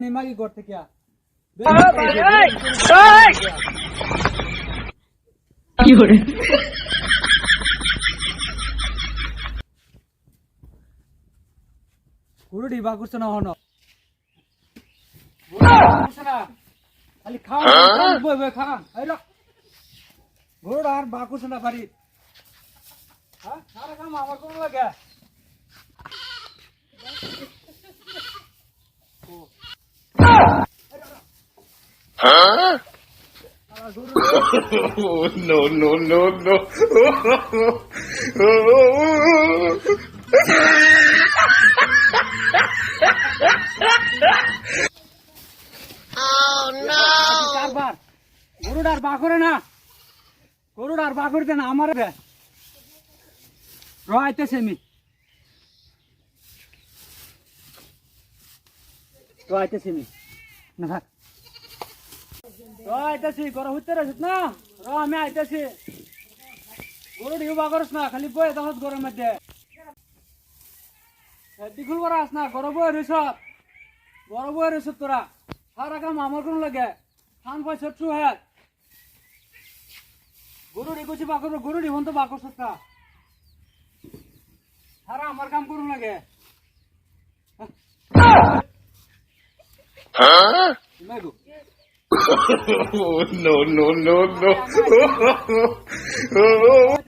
নিমাগি ঘর থেকে গুরুডি বা করছে না হন খালি খাওয়া বই বই খা আইলো গুরুড আর বা করছে না বাড়ি হ্যাঁ সারা কাম আমার কোন লাগে no, no, no, no. চারবার। গরুড আর বা করে না। গরুড আর বা করতে না আমার র আইতেছে আমি র আমি না র আইতেছি গর হইতে রয়েছিস না র আমি আইতেছি। গরুড ইউ বা করস না খালি বয়ে তখন গরমের মধ্যে। দিকুল করাস না গরম বয়ে রয়েছ বড় বয়ে রয়েছ তোরা। সারা কাম আমার কোন লাগে। খান পয়সা টু হ্যাঁ। গরুড়ি কইছি বা করব গরুড়ি হন তো বা করছিস না সারা আমার কাম করুন লাগে। Oh, no, no, no, no. Oh,